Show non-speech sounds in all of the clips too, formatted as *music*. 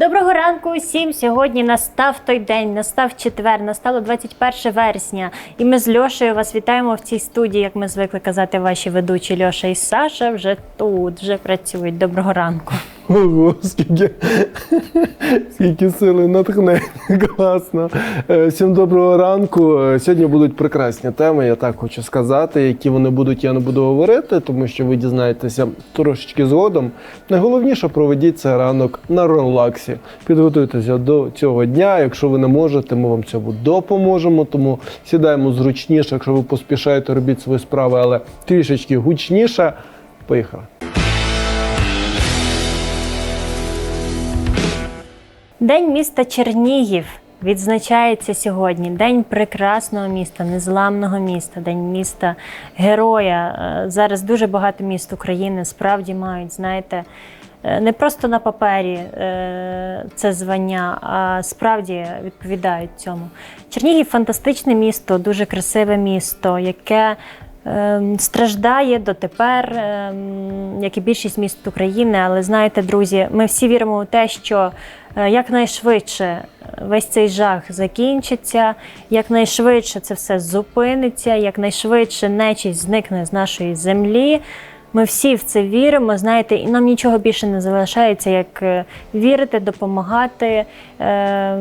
Доброго ранку усім! Сьогодні настав той день, настав четвер, настало 21 вересня. І ми з Льошею вас вітаємо в цій студії, як ми звикли казати ваші ведучі Льоша і Саша вже тут, вже працюють. Доброго ранку. Ого, скільки, скільки сили, натхнення, класно. Е, Всім доброго ранку. Е, Сьогодні будуть прекрасні теми, я так хочу сказати. Які вони будуть, я не буду говорити, тому що ви дізнаєтеся трошечки згодом. Найголовніше проведіть цей ранок на релаксі. Підготуйтеся до цього дня. Якщо ви не можете, ми вам цьому допоможемо. Тому сідаємо зручніше. Якщо ви поспішаєте, робіть свої справи, але трішечки гучніше. Поїхали. День міста Чернігів відзначається сьогодні. День прекрасного міста, незламного міста, день міста героя. Е, Зараз дуже багато міст України справді мають, знаєте. Е, Не просто на папері е, це звання, а справді відповідають цьому. Чернігів фантастичне місто, дуже красиве місто, яке ем, страждає дотепер, ем, як і більшість міст України. Але знаєте, друзі, ми всі віримо у те, що е, якнайшвидше весь цей жах закінчиться, якнайшвидше це все зупиниться, якнайшвидше нечість зникне з нашої землі. Ми всі в це віримо, знаєте, і нам нічого більше не залишається, як е, вірити, допомагати е,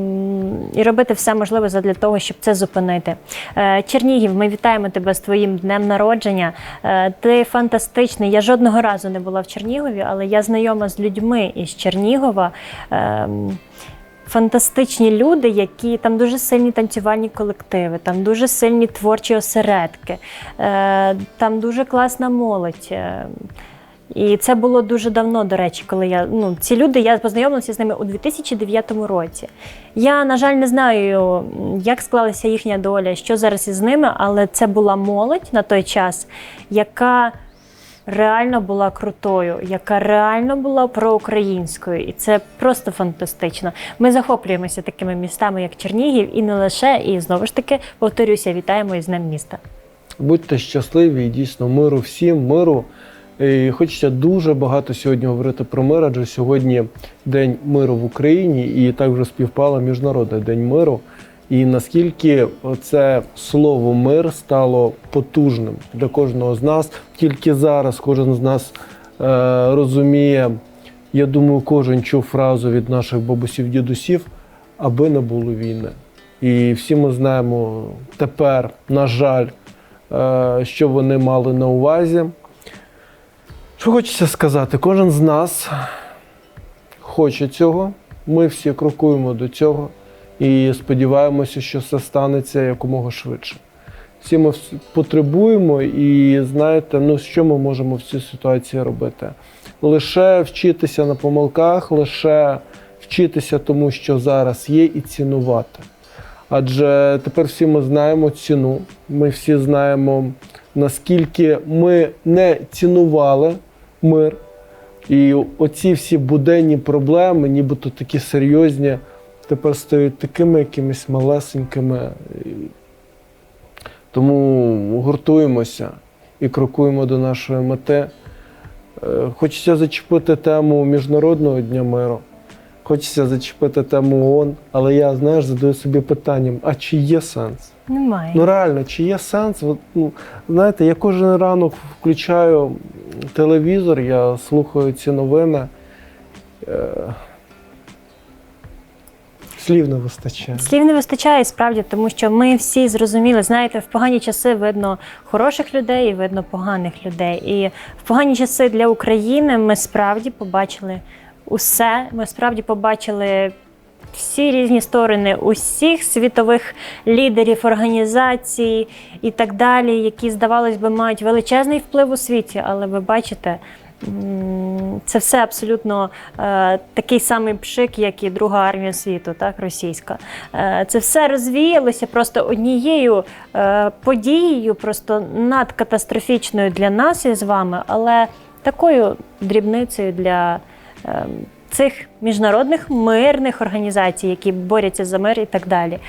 і робити все можливе для того, щоб це зупинити. Е, Чернігів, ми вітаємо тебе з твоїм днем народження. Е, ти фантастичний. Я жодного разу не була в Чернігові, але я знайома з людьми із Чернігова. Е, Фантастичні люди, які там дуже сильні танцювальні колективи, там дуже сильні творчі осередки, е, там дуже класна молодь. е. І це було дуже давно, до речі, коли я ну ці люди я познайомилася з ними у 2009 році. Я, на жаль, не знаю, як склалася їхня доля, що зараз із ними, але це була молодь на той час, яка реально була крутою, яка реально була проукраїнською, і це просто фантастично. Ми захоплюємося такими містами, як Чернігів, і не лише. І знову ж таки повторюся, вітаємо із Днем міста. Будьте щасливі дійсно миру всім, миру. І хочеться дуже багато сьогодні говорити про мир, адже сьогодні День миру в Україні, і так вже співпало Міжнародний день миру. І наскільки це слово мир стало потужним для кожного з нас. Тільки зараз кожен з нас е, розуміє, я думаю, кожен чув фразу від наших бабусів, дідусів, аби не було війни. І всі ми знаємо тепер, на жаль, е, що вони мали на увазі. Що хочеться сказати, кожен з нас хоче цього. Ми всі крокуємо до цього і сподіваємося, що це станеться якомога швидше. Всі ми потребуємо, і знаєте, ну що ми можемо в цій ситуації робити? Лише вчитися на помилках, лише вчитися тому, що зараз є, і цінувати. Адже тепер всі ми знаємо ціну, ми всі знаємо, наскільки ми не цінували мир. І оці всі буденні проблеми, нібито такі серйозні, тепер стають такими якимись малесенькими. Тому гуртуємося і крокуємо до нашої мети. Е, Хочеться зачепити тему Міжнародного дня миру. Хочеться зачепити тему ООН, але я, знаєш, задаю собі питанням: а чи є сенс? Немає. Ну реально, чи є сенс? От, ну, знаєте, я кожен ранок включаю телевізор, я слухаю ці новини. Слів не вистачає. Слів не вистачає справді, тому що ми всі зрозуміли, знаєте, в погані часи видно хороших людей і видно поганих людей. І в погані часи для України ми справді побачили усе. Ми справді побачили всі різні сторони усіх світових лідерів, організацій і так далі, які, здавалось би, мають величезний вплив у світі, але ви бачите. Це все абсолютно е, такий самий пшик, як і Друга армія світу, так, російська. Е, це все розвіялося просто однією е, подією, просто надкатастрофічною для нас із вами, але такою дрібницею для е, цих міжнародних мирних організацій, які борються за мир і так далі.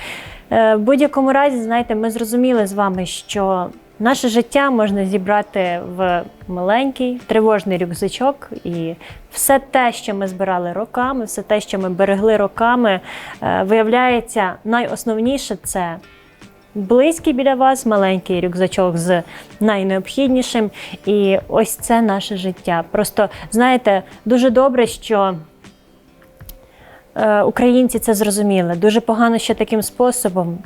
Е, в будь-якому разі, знаєте, ми зрозуміли з вами, що Наше життя можна зібрати в маленький тривожний рюкзачок, і все те, що ми збирали роками, все те, що ми берегли роками, е, виявляється, найосновніше це близький біля вас, маленький рюкзачок з найнеобхіднішим. І ось це наше життя. Просто знаєте, дуже добре, що. Е, Українці це зрозуміли. Дуже погано, що таким способом.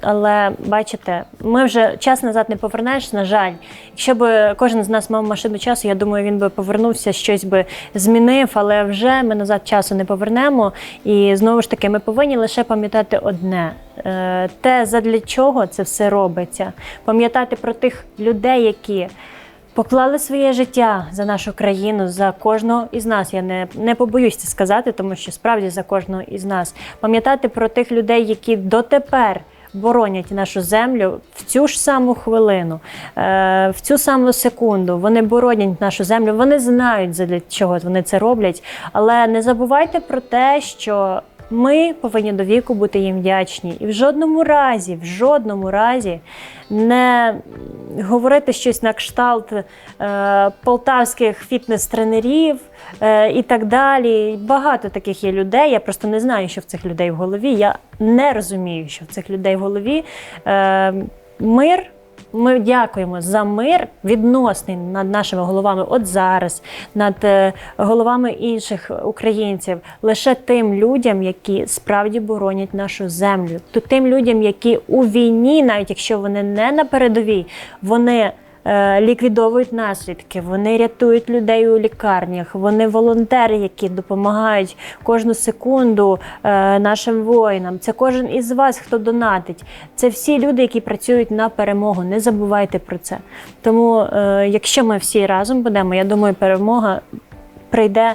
Але бачите, ми вже час назад не повернеш, на жаль. Якщо б кожен з нас мав машину часу, я думаю, він би повернувся, щось би змінив, але вже ми назад часу не повернемо. І знову ж таки, ми повинні лише пам'ятати одне: Е, те, задля чого це все робиться. Пам'ятати про тих людей, які поклали своє життя за нашу країну, за кожного із нас. Я не, не побоюсь це сказати, тому що справді за кожного із нас. Пам'ятати про тих людей, які дотепер. Боронять нашу землю в цю ж саму хвилину, е, в цю саму секунду. Вони боронять нашу землю. Вони знають, для чого вони це роблять. Але не забувайте про те, що ми повинні до віку бути їм вдячні. І в жодному разі, в жодному разі не говорити щось на кшталт е, полтавських фітнес-тренерів е, і так далі. Багато таких є людей. Я просто не знаю, що в цих людей в голові. Я не розумію, що в цих людей в голові. Е, мир. Ми дякуємо за мир відносний над нашими головами от зараз, над е, головами інших українців, лише тим людям, які справді боронять нашу землю, то тим людям, які у війні, навіть якщо вони не на передовій, вони ліквідовують наслідки, вони рятують людей у лікарнях, вони волонтери, які допомагають кожну секунду е, нашим воїнам. Це кожен із вас, хто донатить. Це всі люди, які працюють на перемогу. Не забувайте про це. Тому, е, якщо ми всі разом будемо, я думаю, перемога прийде.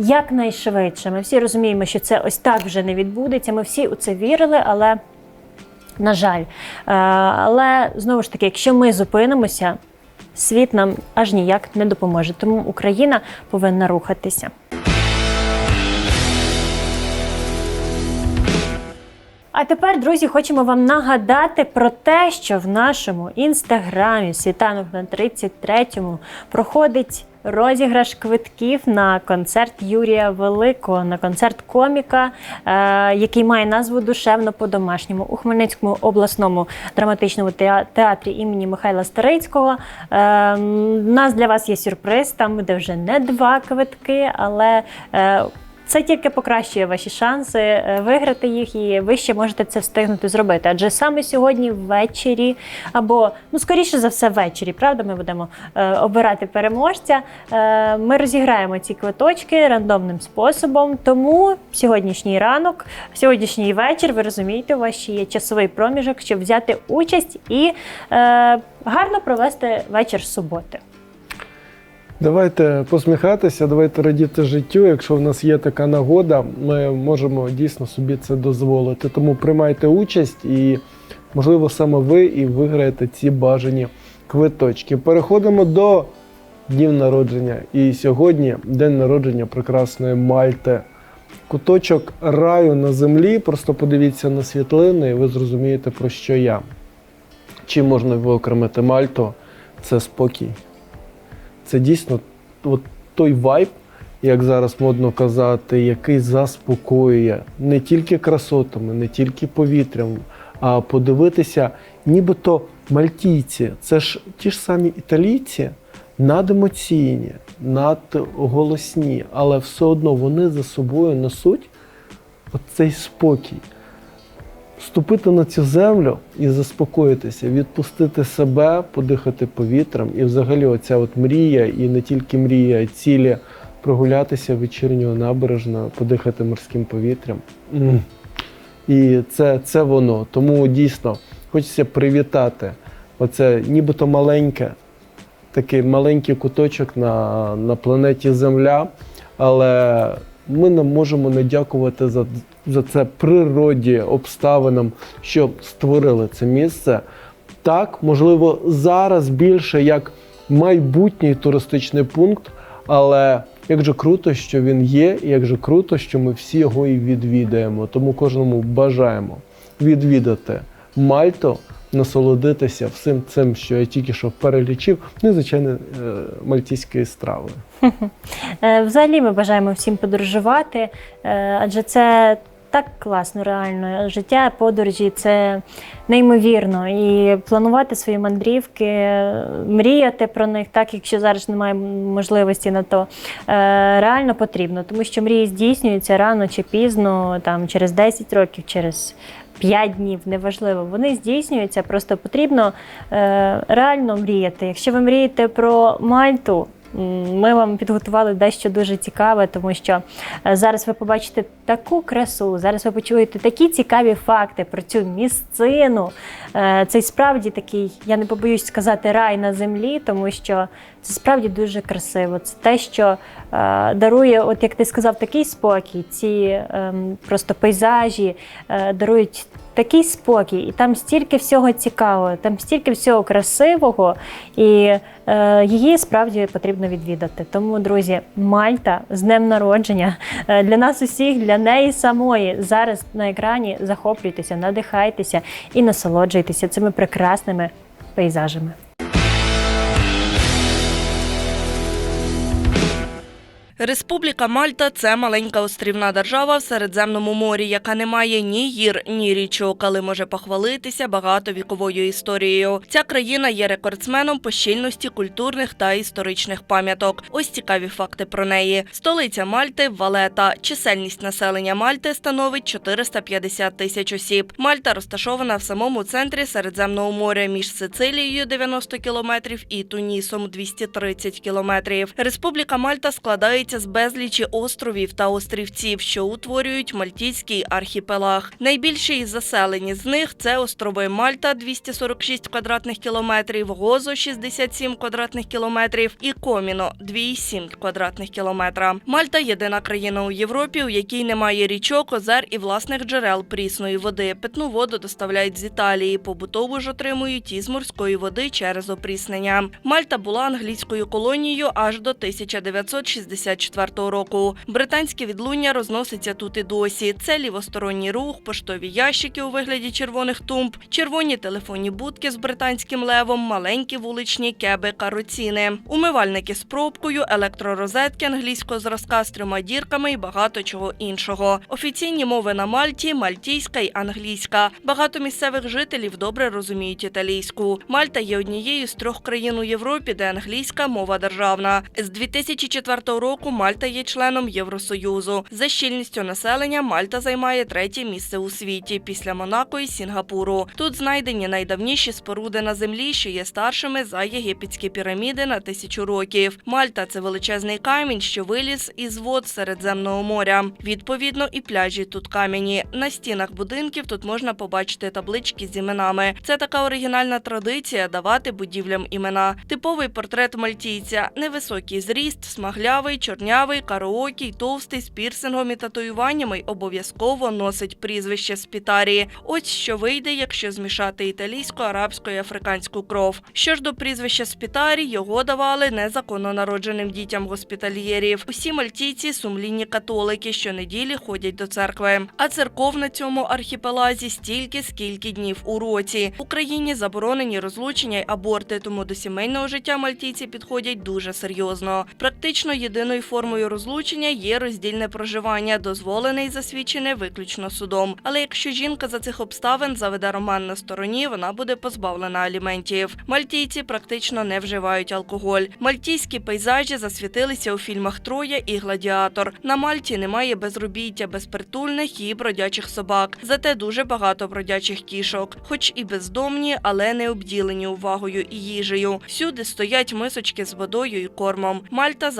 Якнайшвидше. Ми всі розуміємо, що це ось так вже не відбудеться. Ми всі у це вірили, але на жаль. Е, Але знову ж таки, якщо ми зупинимося, світ нам аж ніяк не допоможе. Тому Україна повинна рухатися. А тепер, друзі, хочемо вам нагадати про те, що в нашому інстаграмі світанок на 33-му проходить розіграш квитків на концерт Юрія Великого, на концерт коміка, е, який має назву Душевно по-домашньому у Хмельницькому обласному драматичному театрі імені Михайла Старицького. Е, У нас для вас є сюрприз. Там буде вже не два квитки, але е, це тільки покращує ваші шанси е, виграти їх, і ви ще можете це встигнути зробити. Адже саме сьогодні ввечері, або ну скоріше за все, ввечері, правда, ми будемо е, обирати переможця. Е, ми розіграємо ці квиточки рандомним способом. Тому сьогоднішній ранок, сьогоднішній вечір, ви розумієте, у вас ще є часовий проміжок, щоб взяти участь і е, гарно провести вечір суботи. Давайте посміхатися, давайте радіти життю. Якщо в нас є така нагода, ми можемо дійсно собі це дозволити. Тому приймайте участь і, можливо, саме ви і виграєте ці бажані квиточки. Переходимо до днів народження. І сьогодні день народження прекрасної Мальти. Куточок раю на землі. Просто подивіться на світлини, і ви зрозумієте, про що я. Чим можна виокремити Мальту? Це спокій це дійсно от той вайб, як зараз модно казати, який заспокоює не тільки красотами, не тільки повітрям, а подивитися, нібито мальтійці, це ж ті ж самі італійці, надемоційні, надголосні, але все одно вони за собою несуть от цей спокій. Вступити на цю землю і заспокоїтися, відпустити себе, подихати повітрям. І взагалі оця от мрія, і не тільки мрія, а цілі прогулятися вечірнього набережна, подихати морським повітрям. І це, це воно. Тому дійсно хочеться привітати оце нібито маленьке, такий маленький куточок на, на планеті Земля, але ми не можемо не дякувати за, за це природі, обставинам, що створили це місце. Так, можливо, зараз більше як майбутній туристичний пункт, але як же круто, що він є, і як же круто, що ми всі його і відвідаємо. Тому кожному бажаємо відвідати Мальту, насолодитися всім цим, що я тільки що перелічив, ну і звичайно, е, мальтійської страви. Е, Взагалі ми бажаємо всім подорожувати, е, адже це так класно, реально. Життя, подорожі це неймовірно. І планувати свої мандрівки, мріяти про них, так якщо зараз немає можливості на то, е, реально потрібно, тому що мрії здійснюються рано чи пізно, там через 10 років, через. 5 днів, неважливо, вони здійснюються, просто потрібно е, реально мріяти. Якщо ви мрієте про Мальту, ми вам підготували дещо дуже цікаве, тому що е, зараз ви побачите таку красу, зараз ви почуєте такі цікаві факти про цю місцину. Е, Це справді такий, я не побоюсь сказати, рай на землі, тому що це справді дуже красиво. Це те, що е, дарує, от як ти сказав, такий спокій. Ці ем, просто пейзажі е, дарують такий спокій, і там стільки всього цікавого, там стільки всього красивого, і е, її справді потрібно відвідати. Тому, друзі, Мальта з днем народження Е, для нас усіх, для неї самої зараз на екрані захоплюйтеся, надихайтеся і насолоджуйтеся цими прекрасними пейзажами. Республіка Мальта це маленька острівна держава в Середземному морі, яка не має ні гір, ні річок, але може похвалитися багатовіковою історією. Ця країна є рекордсменом по щільності культурних та історичних пам'яток. Ось цікаві факти про неї. Столиця Мальти Валета. Чисельність населення Мальти становить 450 тисяч осіб. Мальта розташована в самому центрі Середземного моря між Сицилією 90 кілометрів і Тунісом 230 кілометрів. Республіка Мальта складається з безлічі островів та острівців, що утворюють Мальтійський архіпелаг. Найбільші із заселені з них це острови Мальта 246 квадратних кілометрів, Гозо 67 квадратних кілометрів і Коміно 2,7 квадратних кілометра. Мальта єдина країна у Європі, у якій немає річок, озер і власних джерел прісної води. Питну воду доставляють з Італії. Побутову ж отримують із морської води через опріснення. Мальта була англійською колонією аж до 1964 року. Британське відлуння розноситься тут і досі. Це лівосторонній рух, поштові ящики у вигляді червоних тумб, червоні телефонні будки з британським левом, маленькі вуличні кеби кароціни, умивальники з пробкою, електророзетки англійського зразка з трьома дірками і багато чого іншого. Офіційні мови на Мальті мальтійська й англійська. Багато місцевих жителів добре розуміють італійську. Мальта є однією з трьох країн у Європі, де англійська мова державна. З 2004 року Мальта є членом Євросоюзу. За щільністю населення Мальта займає третє місце у світі після Монако і Сінгапуру. Тут знайдені найдавніші споруди на землі, що є старшими за єгипетські піраміди на тисячу років. Мальта це величезний камінь, що виліз із вод Середземного моря. Відповідно, і пляжі тут кам'яні. На стінах будинків тут можна побачити таблички з іменами. Це така оригінальна традиція давати будівлям імена. Типовий портрет мальтійця невисокий зріст, смаглявий, чорнявий, караокій, товстий з пірсингом і татуюваннями й обов'язково носить прізвище Спітарі. Ось що вийде, якщо змішати італійську, арабську і африканську кров. Що ж до прізвища Спітарі, його давали незаконно народженим дітям госпітальєрів. Усі мальтійці сумлінні католики, що неділі ходять до церкви. А церков на цьому архіпелазі стільки, скільки днів у році. В Україні заборонені розлучення й аборти, тому до сімейного життя мальтійці підходять дуже серйозно. Практично єдиною формою розлучення є роздільне проживання, дозволене і засвідчене виключно судом. Але якщо жінка за цих обставин заведе роман на стороні, вона буде позбавлена аліментів. Мальтійці практично не вживають алкоголь. Мальтійські пейзажі засвітилися у фільмах Троя і Гладіатор. На Мальті немає безробіття, безпритульних і бродячих собак. Зате дуже багато бродячих кішок, хоч і бездомні, але не обділені увагою і їжею. Всюди стоять мисочки з водою і кормом. Мальта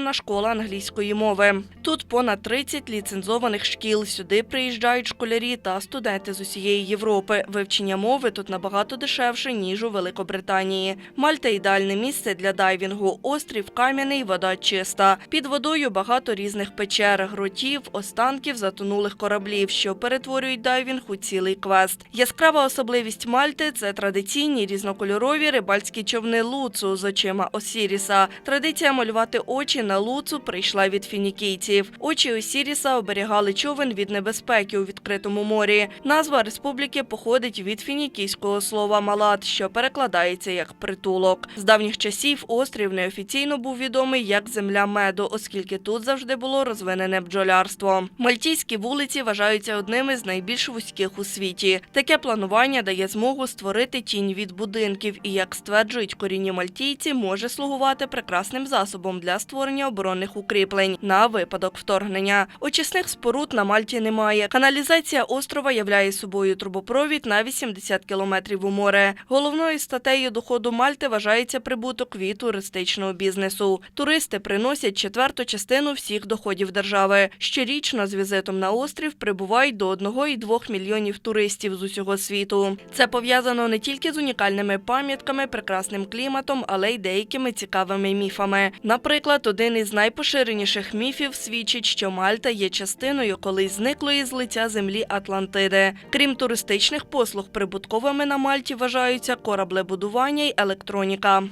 загальновизнана школа англійської мови. Тут понад 30 ліцензованих шкіл. Сюди приїжджають школярі та студенти з усієї Європи. Вивчення мови тут набагато дешевше ніж у Великобританії. Мальта ідеальне місце для дайвінгу. Острів кам'яний, вода чиста. Під водою багато різних печер, гротів, останків затонулих кораблів, що перетворюють дайвінг у цілий квест. Яскрава особливість Мальти це традиційні різнокольорові рибальські човни Луцу з очима Осіріса. Традиція малювати очі на Луцу прийшла від фінікійців. Очі Осіріса оберігали човен від небезпеки у відкритому морі. Назва республіки походить від фінікійського слова малат, що перекладається як притулок. З давніх часів острів неофіційно був відомий як земля меду, оскільки тут завжди було розвинене бджолярство. Мальтійські вулиці вважаються одними з найбільш вузьких у світі. Таке планування дає змогу створити тінь від будинків і, як стверджують корінні мальтійці, може слугувати прекрасним засобом для створення оборонних укріплень на випадок вторгнення. Очисних споруд на Мальті немає. Каналізація острова являє собою трубопровід на 80 кілометрів у море. Головною статтею доходу Мальти вважається прибуток від туристичного бізнесу. Туристи приносять четверту частину всіх доходів держави. Щорічно з візитом на острів прибувають до 1,2 мільйонів туристів з усього світу. Це пов'язано не тільки з унікальними пам'ятками, прекрасним кліматом, але й деякими цікавими міфами. Наприклад, один із найпоширеніших міфів свідчить, що Мальта є частиною колись зниклої з лиця землі Атлантиди. Крім туристичних послуг, прибутковими на Мальті вважаються кораблебудування й електроніка.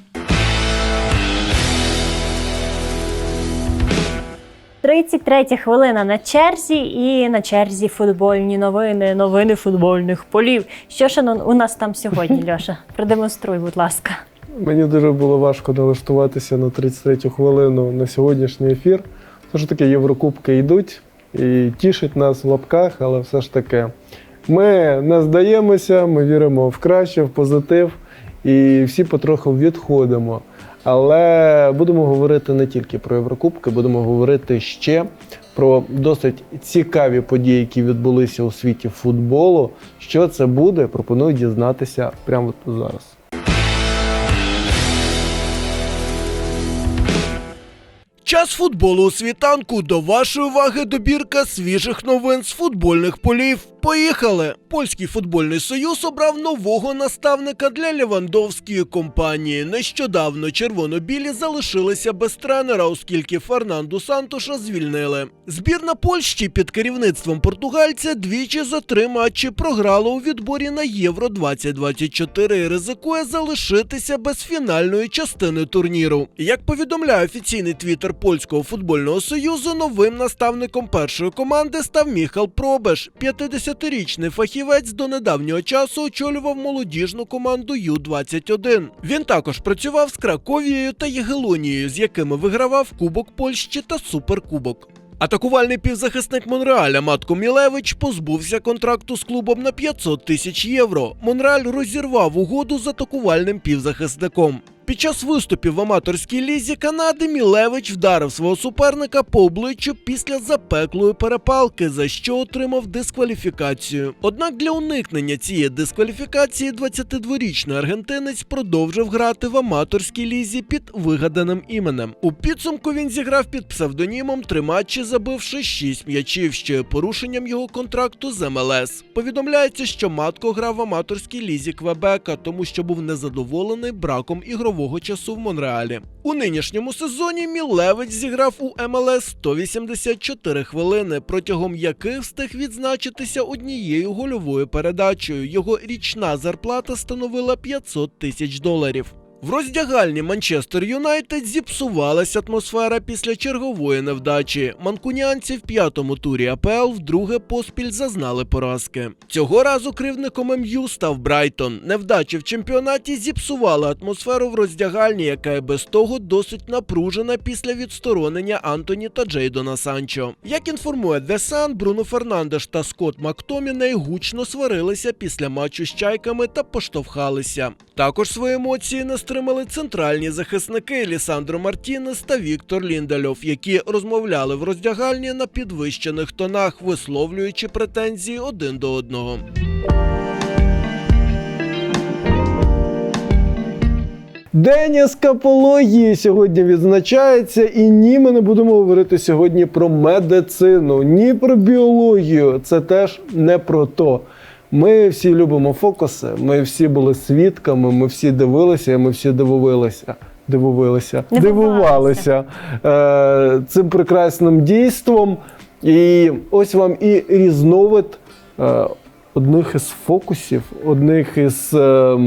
33 хвилина на черзі, і на черзі футбольні новини, новини футбольних полів. Що ж у нас там сьогодні, *laughs* Льоша? Продемонструй, будь ласка. Мені дуже було важко налаштуватися на 33-ю хвилину на сьогоднішній ефір. Все ж таки, Єврокубки йдуть і тішать нас в лапках, але все ж таки ми не здаємося, ми віримо в краще, в позитив і всі потроху відходимо. Але будемо говорити не тільки про Єврокубки, будемо говорити ще про досить цікаві події, які відбулися у світі футболу. Що це буде, пропоную дізнатися прямо зараз. Час футболу у світанку. До вашої уваги добірка свіжих новин з футбольних полів. Поїхали! Польський футбольний союз обрав нового наставника для лівандовської компанії. Нещодавно червоно-білі залишилися без тренера, оскільки Фернанду Сантоша звільнили. Збірна Польщі під керівництвом португальця двічі за три матчі програла у відборі на Євро 2024 і ризикує залишитися без фінальної частини турніру. Як повідомляє офіційний твіттер польського футбольного союзу, новим наставником першої команди став Міхал Пробеш, 50-річний фахівець до недавнього часу очолював молодіжну команду Ю-21. Він також працював з Краковією та Єгелонією, з якими вигравав Кубок Польщі та Суперкубок. Атакувальний півзахисник Монреаля Матко Мілевич позбувся контракту з клубом на 500 тисяч євро. Монреаль розірвав угоду з атакувальним півзахисником. Під час виступів в аматорській лізі Канади Мілевич вдарив свого суперника по обличчю після запеклої перепалки, за що отримав дискваліфікацію. Однак для уникнення цієї дискваліфікації 22-річний аргентинець продовжив грати в аматорській лізі під вигаданим іменем. У підсумку він зіграв під псевдонімом три матчі, забивши 6 м'ячів, що є порушенням його контракту з МЛС. Повідомляється, що матко грав в аматорській лізі Квебека, тому що був незадоволений браком ігрового часу в Монреалі. У нинішньому сезоні Мілевич зіграв у МЛС 184 хвилини, протягом яких встиг відзначитися однією гольовою передачею. Його річна зарплата становила 500 тисяч доларів. В роздягальні Манчестер Юнайтед зіпсувалася атмосфера після чергової невдачі. Манкунянці в п'ятому турі АПЛ вдруге поспіль зазнали поразки. Цього разу кривником МЮ став Брайтон. Невдачі в чемпіонаті зіпсували атмосферу в роздягальні, яка і без того досить напружена після відсторонення Антоні та Джейдона Санчо. Як інформує The Sun, Бруно Фернандеш та Скотт Мактоміней гучно сварилися після матчу з чайками та поштовхалися. Також свої емоції не стримали центральні захисники Лісандро Мартінес та Віктор Ліндельов, які розмовляли в роздягальні на підвищених тонах, висловлюючи претензії один до одного. День ескапології сьогодні відзначається, і ні, ми не будемо говорити сьогодні про медицину, ні про біологію. Це теж не про то. Ми всі любимо фокуси, ми всі були свідками, ми всі дивилися, і ми всі дивувалися. Дивувалися, Дивувалися. е, цим прекрасним дійством. І ось вам і різновид е, одних із фокусів, одних із е,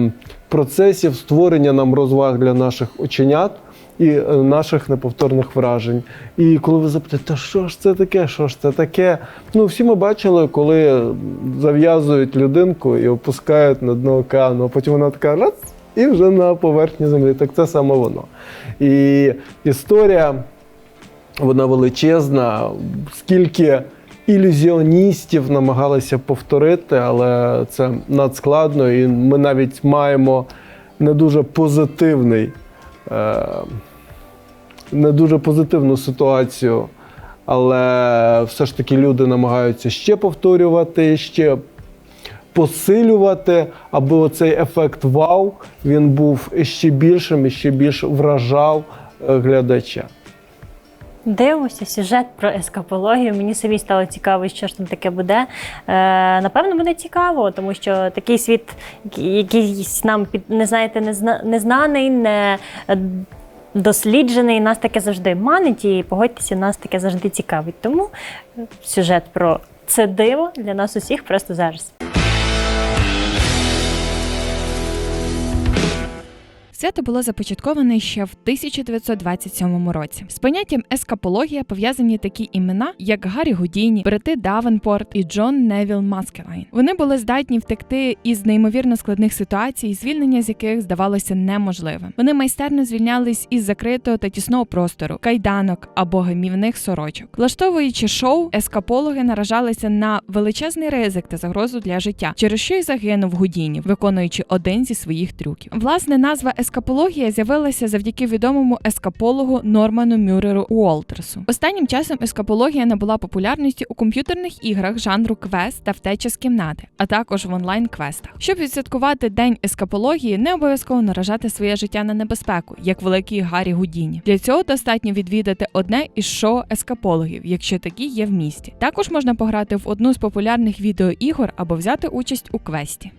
процесів створення нам розваг для наших оченят. І е, наших неповторних вражень. І коли ви запитаєте, та що ж це таке, що ж це таке? Ну, всі ми бачили, коли зав'язують людинку і опускають на дно океану, а потім вона така раз і вже на поверхні землі. Так це саме воно. І історія вона величезна. Скільки ілюзіоністів намагалися повторити, але це надскладно, і ми навіть маємо не дуже позитивний, е, не дуже позитивну ситуацію. Але все ж таки люди намагаються ще повторювати, ще посилювати, аби оцей ефект вау він був ще більшим і ще більш вражав е, глядача. Дивимося сюжет про ескапологію. Мені самі стало цікаво, що ж там таке буде. Е, напевно, буде цікаво, тому що такий світ, який- якийсь нам не знаєте, незнаний, не досліджений. Нас таке завжди манить, і погодьтеся, нас таке завжди цікавить. Тому е, сюжет про це диво для нас усіх просто зараз. Свято було започатковане ще в 1927 році. З поняттям ескапологія пов'язані такі імена, як Гаррі Гудіні, Брети Давенпорт і Джон Невіл Маскелайн. Вони були здатні втекти із неймовірно складних ситуацій, звільнення з яких здавалося неможливим. Вони майстерно звільнялись із закритого та тісного простору, кайданок або гамівних сорочок. Влаштовуючи шоу, ескапологи наражалися на величезний ризик та загрозу для життя, через що й загинув Гудіні, виконуючи один зі своїх трюків. Власне, назва ескапологія з'явилася завдяки відомому ескапологу Норману Мюреру Уолтерсу. Останнім часом ескапологія набула популярності у комп'ютерних іграх жанру квест та втеча з кімнати, а також в онлайн-квестах. Щоб відсвяткувати день ескапології, не обов'язково наражати своє життя на небезпеку, як великий Гаррі Гудіні. Для цього достатньо відвідати одне із шоу ескапологів, якщо такі є в місті. Також можна пограти в одну з популярних відеоігор або взяти участь у квесті.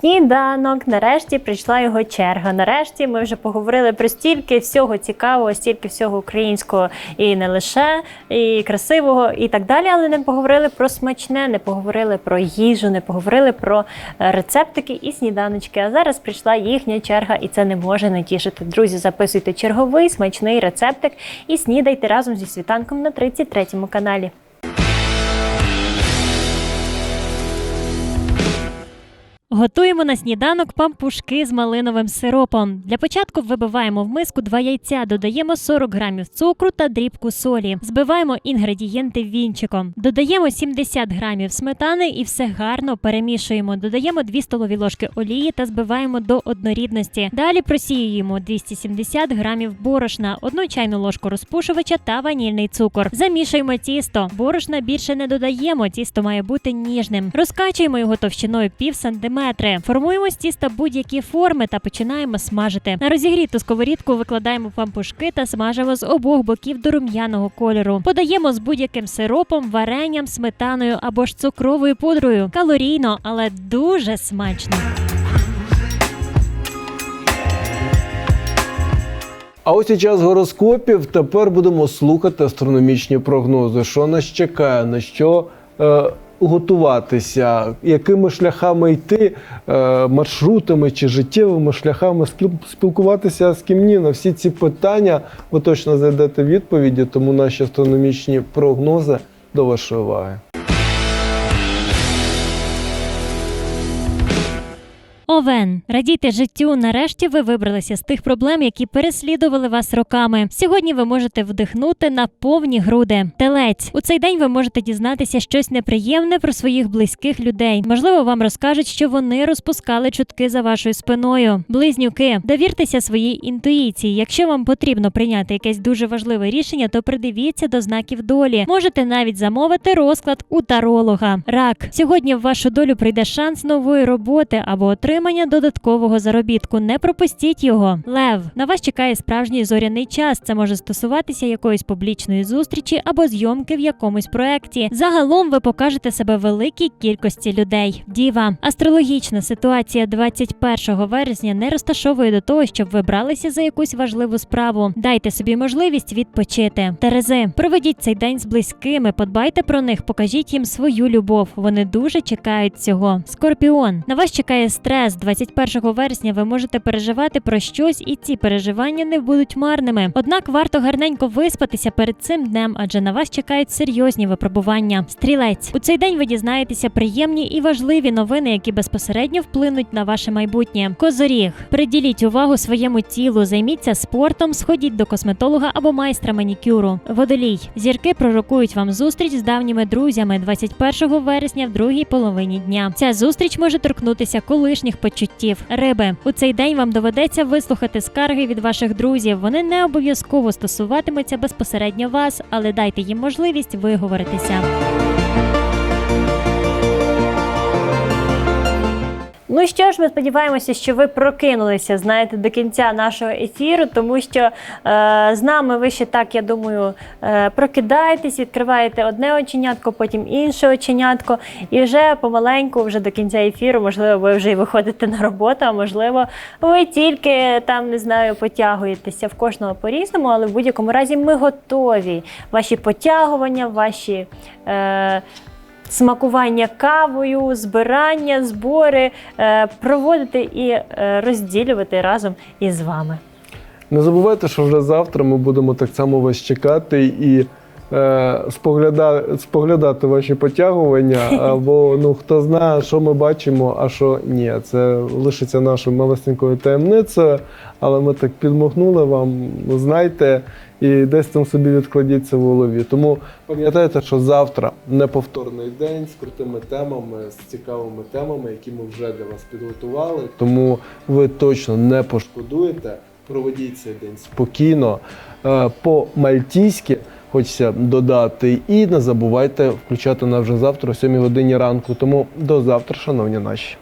Сніданок, нарешті прийшла його черга. Нарешті ми вже поговорили про стільки всього цікавого, стільки всього українського і не лише і красивого, і так далі. Але не поговорили про смачне, не поговорили про їжу, не поговорили про е, рецептики і сніданочки. А зараз прийшла їхня черга, і це не може не тішити. Друзі, записуйте черговий смачний рецептик і снідайте разом зі світанком на 33 каналі. Готуємо на сніданок пампушки з малиновим сиропом. Для початку вибиваємо в миску два яйця, додаємо 40 грамів цукру та дрібку солі. Збиваємо інгредієнти вінчиком. Додаємо 70 грамів сметани і все гарно перемішуємо. Додаємо 2 столові ложки олії та збиваємо до однорідності. Далі просіюємо 270 грамів борошна, одну чайну ложку розпушувача та ванільний цукор. Замішуємо тісто. Борошна більше не додаємо. Тісто має бути ніжним. Розкачуємо його товщиною пів сантиметри. Формуємо з тіста будь-які форми та починаємо смажити. На розігріту сковорідку викладаємо пампушки та смажимо з обох боків до рум'яного кольору. Подаємо з будь-яким сиропом, варенням, сметаною або ж цукровою пудрою. Калорійно, але дуже смачно. А ось і час гороскопів. Тепер будемо слухати астрономічні прогнози. Що нас чекає, на що е, готуватися, якими шляхами йти, е, маршрутами чи життєвими шляхами спіл- спілкуватися з ким ні. На всі ці питання ви точно знайдете відповіді, тому наші астрономічні прогнози до вашої уваги. Овен, радійте життю. Нарешті ви вибралися з тих проблем, які переслідували вас роками. Сьогодні ви можете вдихнути на повні груди. Телець у цей день ви можете дізнатися щось неприємне про своїх близьких людей. Можливо, вам розкажуть, що вони розпускали чутки за вашою спиною. Близнюки, довіртеся своїй інтуїції. Якщо вам потрібно прийняти якесь дуже важливе рішення, то придивіться до знаків долі. Можете навіть замовити розклад у таролога. Рак сьогодні в вашу долю прийде шанс нової роботи або отримання додаткового заробітку. Не пропустіть його. Лев на вас чекає справжній зоряний час. Це може стосуватися якоїсь публічної зустрічі або зйомки в якомусь проекті. Загалом ви покажете себе великій кількості людей. Діва, астрологічна ситуація 21 вересня не розташовує до того, щоб ви бралися за якусь важливу справу. Дайте собі можливість відпочити. Терези, проведіть цей день з близькими, подбайте про них, покажіть їм свою любов. Вони дуже чекають цього. Скорпіон, на вас чекає стрес, 21 вересня ви можете переживати про щось, і ці переживання не будуть марними. Однак варто гарненько виспатися перед цим днем, адже на вас чекають серйозні випробування. Стрілець у цей день ви дізнаєтеся приємні і важливі новини, які безпосередньо вплинуть на ваше майбутнє. Козоріг, приділіть увагу своєму тілу, займіться спортом, сходіть до косметолога або майстра манікюру. Водолій, зірки пророкують вам зустріч з давніми друзями 21 вересня в другій половині дня. Ця зустріч може торкнутися колишніх почуттів. Риби у цей день вам доведеться вислухати скарги від ваших друзів. Вони не обов'язково стосуватимуться безпосередньо вас, але дайте їм можливість виговоритися. Ну що ж, ми сподіваємося, що ви прокинулися, знаєте, до кінця нашого ефіру, тому що е, з нами ви ще так, я думаю, е, прокидаєтесь, відкриваєте одне оченятко, потім інше оченятко, і вже помаленьку, вже до кінця ефіру, можливо, ви вже й виходите на роботу, а можливо, ви тільки там не знаю, потягуєтеся в кожного по-різному, але в будь-якому разі ми готові. Ваші потягування, ваші. Е, смакування кавою, збирання, збори е, проводити і е, розділювати разом із вами. Не забувайте, що вже завтра ми будемо так само вас чекати і е, спогляда, споглядати ваші потягування. *laughs* Або ну хто знає, що ми бачимо, а що ні. Це лишиться нашою малесенькою таємницею, але ми так підмахнули вам, знайте, і десь там собі відкладіть це в голові. Тому пам'ятайте, що завтра неповторний день з крутими темами, з цікавими темами, які ми вже для вас підготували. Тому ви точно не пошкодуєте. Проведіть цей день спокійно, е, по-мальтійськи хочеться додати. І не забувайте включати нас вже завтра о 7 годині ранку. Тому до завтра, шановні наші.